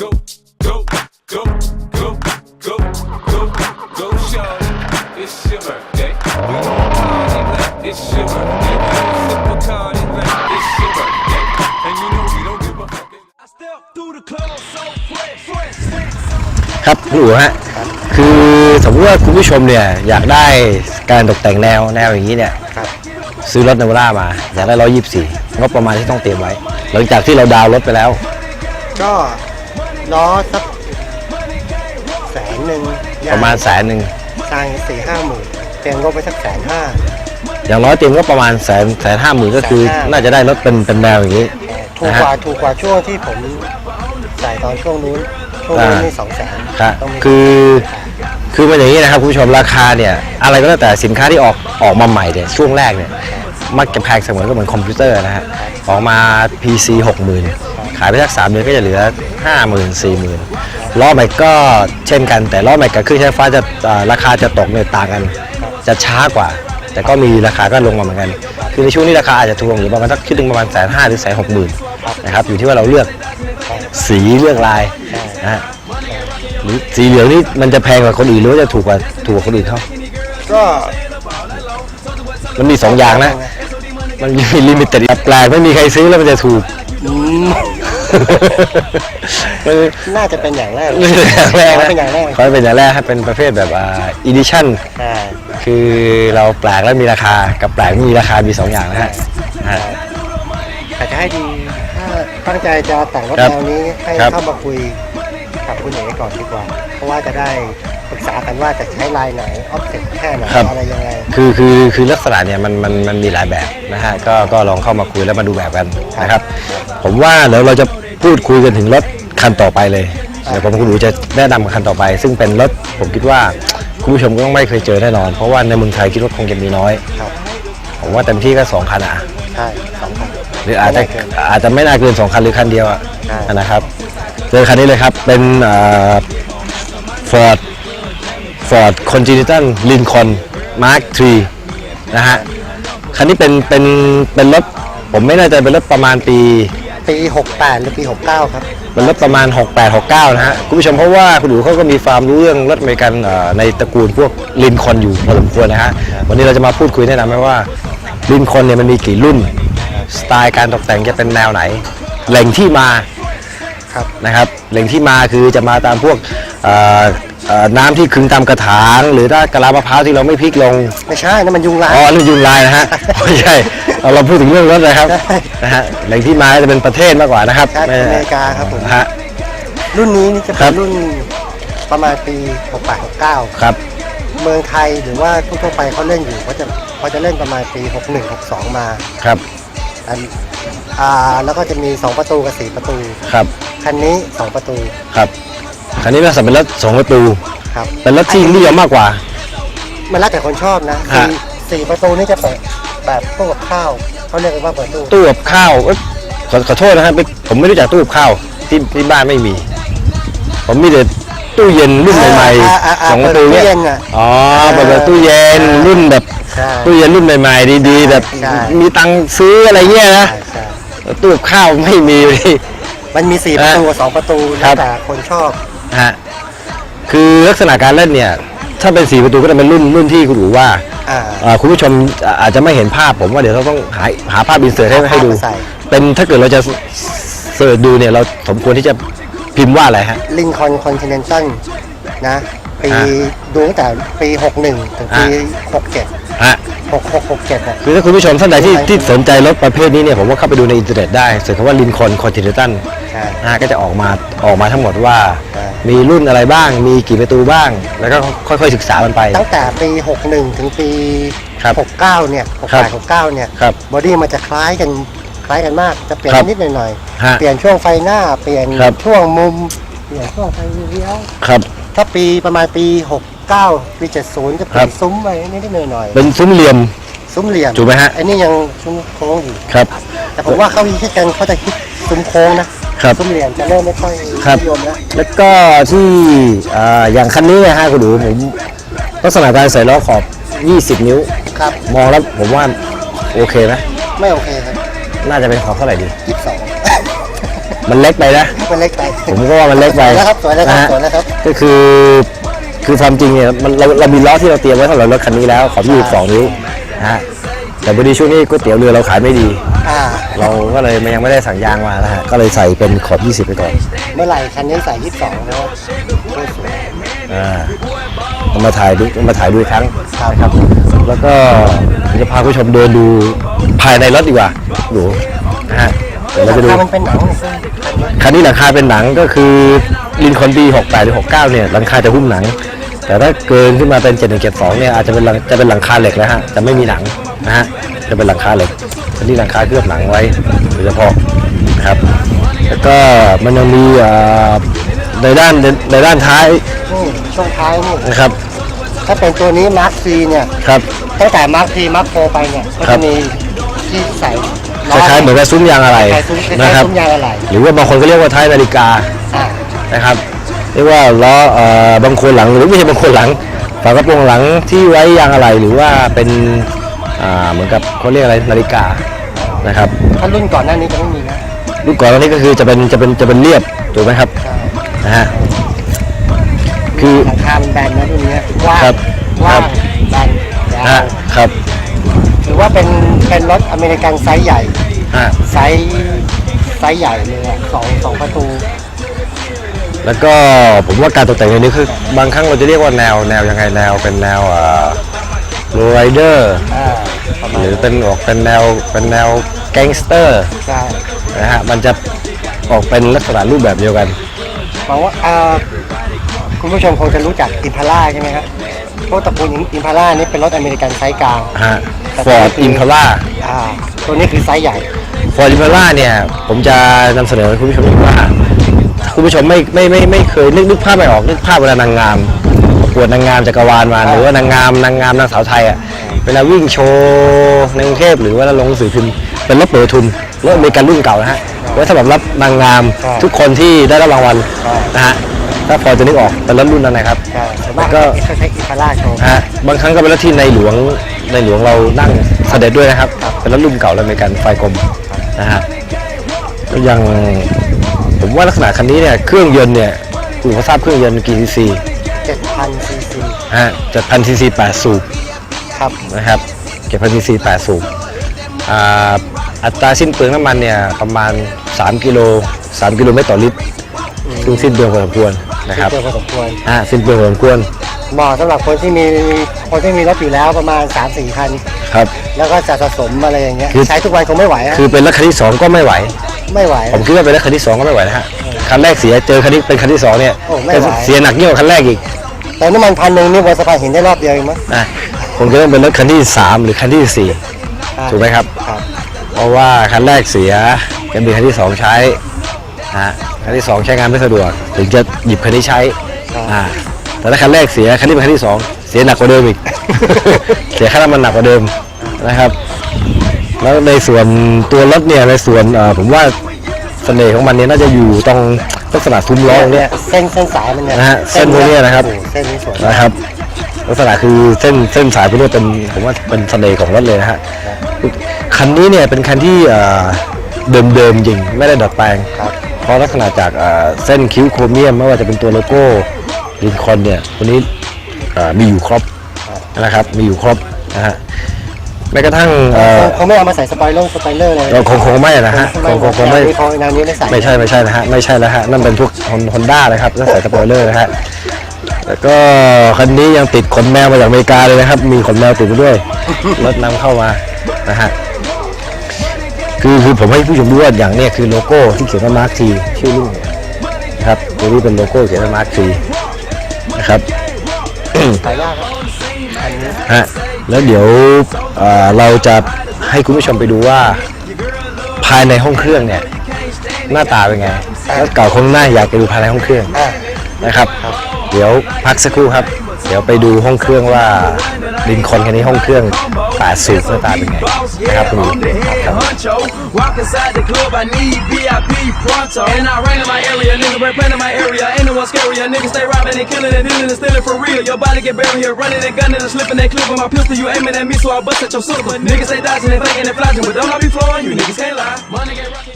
Go, go, go, go, go, go, go, shorty. It's your birthday. We gon' party like it's your birthday. Sip a Bacardi like it's your birthday. And you know we don't give a fuck. I step through the club so fresh, fresh, fresh. ครับคุณอู๋ฮะคือสมมติว่าคุณผู้ชมเนี่ยอยากได้การตกแต่งแนวแนวอย่างนี้เนี่ยครับซื้อรถนาวาร่ามาอยากได้ร้อยยี่สี่งบประมาณที่ต้องเตรียมไว้ หลังจากที่เราดาวน์รถไปแล้ว ก็ล้อสักแสนหนึ่งยงประมาณแสนหนึ่งสร้างสี่ห้าหมื่นเตรียมงบไปสักแสนห้า อย่างน้อยเตรียมก็ประมาณแสนแสนห้าหมื่นก็คือแสนห้าน่าจะได้รถเป็นเป็นแนวอย่างนี้ ถูกนะฮะกว่าถูกกว่าช่วงที่ผมใส่ตอนช่วงนู้นช่วงนู้นอ่านี่สองแสนครับต้องมีคือคือมันอย่างนี้นะครับคุณผู้ชมราคาเนี่ยอะไรก็แล้วแต่สินค้าที่ออกออกมาใหม่เนี่ยช่วงแรกเนี่ยมักจะแพงเสมอก็เหมือนคอมพิวเตอร์นะฮะออกมา PC 60,000 ขายไปสักสามเดือนก็จะเหลือ50,000 40,000ล้อใหม่ก็เช่นกัน แต่ล้อใหม่กับเครื่องใช้ไฟฟ้าจะอ่าราคาจะตกเนี่ยต่างกัน จะช้ากว่า แต่ก็มีราคาก็ลงมาเหมือนกัน คือในช่วงนี้ราคาอาจจะทวงหรือประมาณสักคิดหนึ่งประมาณแสนห้าหรือแสนหกหมื่นนะครับอยู่ที่ว่าเราเลือกสีเลือกลายนะฮะหรือสีเหลืองนี่มันจะแพงกว่าคนอื่นหรือว่าจะถูกกว่าถูกกว่าคนอื่นเขาก็มันมีสองอย่างนะ มันมีลิมิเต็ดแปลกไม่มีใครซื้อแล้วมันจะถูกอืมมั นน่าจะเป็นอย่างแรกไม่ใช่อย่างแรกขอนะเป็นอย่างแรกขอให้เป็นอย่างแรกให้เป็นประเภทแบบอ่าอีดิชั่นอ่าคือเราแปลกแล้วมีราคากับแปลกไม่มีราคามีสองอย่างนะฮะฮะแต่จะให้ดีถ้าตั้งใจจะแต่งรถครับแนวนี้ให้ครับ เข้ามาคุย กับคุณเอ๋ก่อนดีกว่า เพราะว่าจะได้ปรึกษากันว่าจะใช้ลายไหนออฟเซ็ตแค่ไหนครับ อะไรยังไง คือคือคือลักษณะเนี่ยมันมันมันมีหลายแบบนะฮะก็ก็ลองเข้ามาคุยแล้วมาดูแบบกันนะครับ ผมว่าเดี๋ยวเราจะพูดคุยกันถึงรถคันต่อไปเลยเดี๋ยวผมคุณดูจะแนะนำคันต่อไป ซึ่งเป็นรถผมคิดว่าคุณผู้ชมก็ต้องไม่เคยเจอแน่นอน เพราะว่าในเมืองไทยคิดว่าคงจะมีน้อย ครับ ผมว่าเต็มที่ก็สองคันอะ ใช่สองพัน หรืออาจจะไม่น่าเกินอาจจะไม่น่าเกินสองคันหรือคันเดียวอะใช่ นะครับ เจอคันนี้เลยครับ เป็นฟอร์ดฟอร์ดคอนจิเนตัลลินคอนมาร์ค3นะฮะ คันนี้เป็นเป็นเป็นรถผมไม่แน่ใจเป็นรถประมาณปี ปี 68 หรือปี 69 ครับ เป็นรถประมาณ 68 69 นะฮะ คุณผู้ชมเพราะว่าคุณดูเขาก็มีความรู้เรื่องรถอเมริกันเอ่อในตระกูลพวกลินคอนอยู่พอสมควรนะฮะ วันนี้เราจะมาพูดคุยแนะนำไหมว่าลินคอนเนี่ยมันมีกี่รุ่น สไตล์การตกแต่งจะเป็นแนวไหน แหล่งที่มา ครับนะครับแหล่งที่มาคือจะมาตามพวกเอ่อเอ่อน้ำที่ขึงตามกระถางหรือถ้ากะลามะพร้าวที่เราไม่พลิกลงไม่ใช่นั่นมันยุงลายอ๋อนี่ยุงลายนะฮะไม่ใช่เอาเราพูดถึงเรื่องรถนะครับใช่นะฮะแหล่งที่มาจะเป็นประเทศมากกว่านะครับครับไอเมริกาครับผมฮะรุ่นนี้นี่จะครัเป็นบรุ่นประมาณปี68 69ครับ เมืองไทยหรือว่าทั่วๆไปเขาเล่นอยู่เขาจะเขาจะเล่นประมาณปี 61 62 มาครับ อันอ่าแล้วก็จะมี 2 ประตูกับ4ประตู ครับ คันนี้ 2 ประตูครับ คันนี้น่าจะเป็นรถสองประตู ครับเป็นรถที่นิยมมากกว่า มันแล้วแต่คนชอบนะฮะ สี่สี่ประตูนี่จะเปิดแบบตู้กับข้าวเขาเรียกกันว่าเปิดตู้ตู้กับข้าวเอ้ยขอขอโทษนะครับไม่ผมไม่รู้จักตู้กับข้าวที่ที่บ้านไม่มี ผมมีแต่ตู้เย็นรุ่นใหม่อ่าอ่าๆอ่าสองประตูเปิดตู้เนี่ย เย็นอะ อ๋อเปิดประตูเย็นรุ่นแบบใช่ ตู้เย็นรุ่นใหม่ๆดีๆแบบใช่ มีตังค์ซื้ออะไรเงี้ยนะใช่ใช่ ตู้กับข้าวไม่มีเลย มันมีสี่ประตูกับสองประตูครัแล้วบ แต่คนชอบ ฮะคือลักษณะการเล่นเนี่ย ถ้าเป็นสี่ประตูก็จะเป็นรุ่นรุ่นที่คุณดูว่าอ่าอ่าคุณผู้ชมอ่าอาจจะไม่เห็นภาพผมว่าเดี๋ยวเราต้องหาหาภาพอินเสิร์ตให้เอาภาพให้ดูมาใส่ เป็นถ้าเกิดเราจะเสิร์ชดูเนี่ยเราสมควรที่จะพิมพ์ว่าอะไรฮะ ลิงคอนคอนติเนนตัลนะ ปีอ่าดูตั้งแต่ปี 61 ถึงปี 67 ฮะ66 67อะคือถ้าคุณผู้ชมท่านใดที่ใช่ที่สนใจรถประเภทนี้เนี่ยผมว่าเข้าไปดูในอินเทอร์เน็ตได้เสิร์ชคำว่าลินคอนคอนติเนตัลใช่ นะฮะก็จะออกมาออกมาทั้งหมดว่า ใช่ มีรุ่นอะไรบ้าง มีกี่ประตูบ้าง แล้วก็ค่อยๆศึกษามันไป ตั้งแต่ปี 61 ถึงปี ครับ69 เนี่ยครับ 68 69 เนี่ย ครับ บอดี้มันจะคล้ายกันคล้ายกันมากจะเปลี่ยนครับนิดหน่อยฮะๆเปลี่ยนช่วงไฟหน้า เปลี่ยนครับ ช่วงมุม เปลี่ยนช่วงไฟเลี้ยวครับ ถ้าปีประมาณปี 69ปี70จะเปลี่ยนครับซุ้มไปนิดๆหน่อยเป็นซุ้มเหลี่ยม ๆซุ้มเหลี่ยมถูกไหมฮะไอ้นี่ยังซุ้มโค้งอยู่ ครับ แต่ผมว่าเขาคิดกันเขาจะคิดซุ้มโค้งนะครับ ซุ้มเหลี่ยมจะเริ่มไม่ค่อยครับ นิยมแล้วแล้วก็ที่อ่าอย่างคันนี้นะฮะคุณดูผมลักษณะการใส่ล้อขอบ 20 นิ้ว ครับ มองแล้วผมว่าโอเคไหมไม่โอเคครับน่าจะเป็นขอบเท่าไหร่ดี22มันเล็กไปนะมันเล็กไปผมก็ว่ามันเล็กไปสวยแล้วครับสวยแล้วครับนะฮะสวยแล้วครับก็คือ คือความจริงเนี่ยมันเราเรามีล้อที่เราเตรียมไว้สำหรับรถคันนี้แล้วขอบ22นิ้วนะฮะแต่พอดีช่วงนี้ก๋วยเตี๋ยวเรือเราขายไม่ดี อ่า เราก็เลยยังไม่ได้สั่งยางมานะฮะก็เลยใส่เป็นขอบ 20 ไปก่อนเมื่อไหร่คันนี้ใส่ยี่สิบสองแล้วสวย อ่าเอามาถ่ายดูเอามาถ่ายดูอีกครั้งนะครับ แล้วก็จะพาผู้ชมเดินดูภายในรถดีกว่าดูนะฮะเดี๋ยวเราจะดูถ้ามันเป็นหนังเนี่ยซึ่งคันนี้หลังคาเป็นหนังก็คือลินคอนปี68หรือ69เนี่ยหลังคาจะหุ้มหนัง แต่ถ้าเกินขึ้นมาเป็น7172เนี่ยอาจจะเป็นหลังจะเป็นหลังคาเหล็กแล้วฮะจะไม่มีหนังนะฮะจะเป็นหลังคาเหล็กคันนี้หลังคาเคลือบหนังไว้โดยเฉพาะนะครับแล้วก็มันยังมีอ่าในด้านในด้านท้ายนี่ช่วงท้ายนี่นะครับถ้าเป็นตัวนี้มาร์คซีเนี่ยครับตั้งแต่มาร์คซีมาร์คโฟไปเนี่ยก็ครัจะบมีที่ใส่คล้ายๆเหมือนกับซุ้มยางอะไรคล้ายๆซุ้มคล้ายนะครับๆซุ้มยางอะไรหรือว่าบางคนก็เรียกว่าท้ายนาฬิกาอ่านะครับ เรียกว่าล้อเอ่อบางคนหลังหรือไม่ใช่บางคนหลังฝากระโปรงหลังที่ไว้ยางอะไรหรือว่าเป็นอ่าเหมือนกับเขาเรียกอะไรนาฬิกานะครับถ้ารุ่นก่อนหน้านี้จะไม่มีนะรุ่นก่อนอันนี้ก็คือจะเป็นจะเป็นจะเป็นเรียบถูกไหมครับใช่นะฮะคือหลังคามันแบนนะรุ่นเนี้ยกว้างครับกว้างครับแบนยาฮะวครับถือว่าเป็นเป็นรถอเมริกันไซส์ใหญ่ฮะไซส์ไซส์ใหญ่เลยอะสองสองประตู แล้วก็ผมว่าการตกแต่งในนี้คือบางครั้งเราจะเรียกว่าแนวแนวยังไงแนวเป็นแนวอ่าโรไรเดอร์อ่าประมาหณรือเป็นออกเป็นแนวเป็นแนวแก๊งสเตอร์ใช่นะฮะมันจะออกเป็นลักษณะรูปแบบเดียวกันบอกว่าอ่าคุณผู้ชมคงจะรู้จักอิมพาร่าใช่ไหมครับพวกตระกูลอิมพาร่านี่เป็นรถอเมริกันไซส์กลาง ฮะฟอร์ดอิมพาร่าอ่า ตัวนี้คือไซส์ใหญ่ ฟอร์ดอิมพาร่าเนี่ย ผมจะนำเสนอให้คุณผู้ชมดูว่าถ้า คุณผู้ชมไม่ไม่ไม่ไม่เคยนึกนึกภาพไม่ออกนึกภาพเวลานางงามประกวดนางงามจักรวาลมาหรือว่านางงามนางงามนางสาวไทยอะเวลาวิ่งโชว์ในกรุงเทพหรือว่าลงหนังสือพิมพ์เป็นรถเปิดประทุนรถอเมริกันรุ่นเก่านะฮะไว้สำหรับรับนางงามใช่ทุกคนที่ได้รับรางวัลใช่นะฮะถ้าพอจะนึกออกเป็นรถรุ่นนั้นนะครับใช่ส่วนมากก็เขาใช้อิมพาร่าโชว์นะฮะบางครั้งก็เป็นรถที่ในหลวงในหลวงเรานั่งเสด็จด้วยนะครับเป็นรถรุ่นเก่าแล้วอเมริกันไฟกลมนะฮะก็ยัง ผมว่าลักษณะคันนี้เนี่ยเครื่องยนต์เนี่ยคุณเขาทราบเครื่องยนต์กี่ซีซี7,000ซีซีฮะจ็ดพันซีซีแปดสูบครับนะครับเจ็ดพันซีซีแปดสูบอ่าอัตราสิ้นเปลืองน้ำมันเนี่ยประมาณ 3 กิโล3กิโลเมตรต่อลิตรซึ่งสิ้นเปลืองพอสมควร นะครับเยอะพอสมควรอ่าสิ้นเปลืองพอสมควรเหมาะสำหรับคนที่มีคนที่มีรถอยู่แล้วประมาณ3-4คัน ครับ แล้วก็จะสะสมอะไรอย่างเงี้ยคือ ใช้ทุกวันคงไม่ไหวอะคือเป็นรถคันที่สองก็ไม่ไหว ไม่ไหว ผมคิดว่าเป็นรถคันที่สองก็ไม่ไหวนะฮะคันแรกเสียเจอคันนี้เป็นคันที่สองเนี่ยโอ้ไม่ไหว เสียหนักยิ่งกว่าคันแรกอีกแต่น้ำมันพันหนึ่งนี่บนสะพานหินได้รอบเดียวเองมั้งนะคงจะต้องเป็นรถคันที่สามหรือคันที่สี่อ่าถูกไหมครับ ครับเพราะว่าคันแรกเสียก็มีคันที่สองใช้ นะฮะคันที่สองใช้งานไม่สะดวก ถึงจะหยิบคันนี้ใช้อ่าแต่ถ้าคันแรกเสียคันนี้เป็นคันที่สองเสียหนักกว่าเดิมอีก เสียค่าน้ำมันหนักกว่าเดิมนะครับ แล้วในส่วนตัวรถเนี่ยในส่วนเอ่อผมว่าเสน่ห์ของมันเนี่ยน่าจะอยู่ตรงลักษณะซุ้มล้อตรงเนี้ย เส้นเส้นสายมันเนี่ยนะฮะเส้นพวกเนี้ยนะครับ โอ้โหเส้นนี้สวยนะครับลักษณะคือเส้นเส้นสายพวกนี้เป็นผมว่าเป็นเสน่ห์ของรถเลยนะฮะคันนี้เนี่ยเป็นคันที่เอ่อเดิมๆจริงไม่ได้ดัดแปลงครับเพราะลักษณะจากเอ่อเส้นคิ้วโครเมียม ไม่ว่าจะเป็นตัวโลโก้ลินคอล์นเนี่ยตัวนี้เอ่อมีอยู่ครบนะครับ มีอยู่ครบนะฮะแม้กระทั่งเอ่อคงไม่เอามาใส่สปอยเลอร์สปอยเลอร์เลยเราคงคงไม่นะฮะคงคงคงไม่แนวนี้เขาแนวนี้ไม่ใส่ไม่ใช่ไม่ใช่นะฮะไม่ใช่แล้วฮะนั่นเป็นพวกฮอนด้านะครับแล้วใส่สปอยเลอร์นะฮะแล้วก็คันนี้ยังติดขนแมวมาจากอเมริกาเลยนะครับ มีขนแมวติดมาด้วยรถนำเข้ามานะฮะ คือคือผมให้ผู้ชมดูว่าอย่างเนี้ยคือโลโก้ที่เขียนว่ามาร์คทีชื่อรุ่นนะครับตัวนี้เป็นโลโก้เขียนว่ามาร์คทีนะครับขายยากครับอันนี้ฮะแล้วเดี๋ยวเอ่อเราจะให้คุณผู้ชมไปดูว่าภายในห้องเครื่องเนี่ยหน้าตาเป็นไงแล้วเก่าคงหน้าอยากไปดูภายในห้องเครื่องอ่านะครับ เดี๋ยวพักสักครู่ครับ เดี๋ยวไปดูห้องเครื่องว่าลินคอล์นคันนี้ห้องเครื่อง 8สูบหน้าตาเป็นไงนะครับคุณผู้ชมครับ Honcho. Walk inside the club, I need VIP pronto. And I rain in my area, niggas rap in my area. Ain't no one scary, niggas stay robbing and killing and dealing and stealing for real. Your body get buried here, running and gunning and slipping and clipping my pistol. You aiming at me, so I bust at your silver. Niggas ain't dodging and faking and flashing, but don't I be flowing? You niggas can't lie. Money get rocking.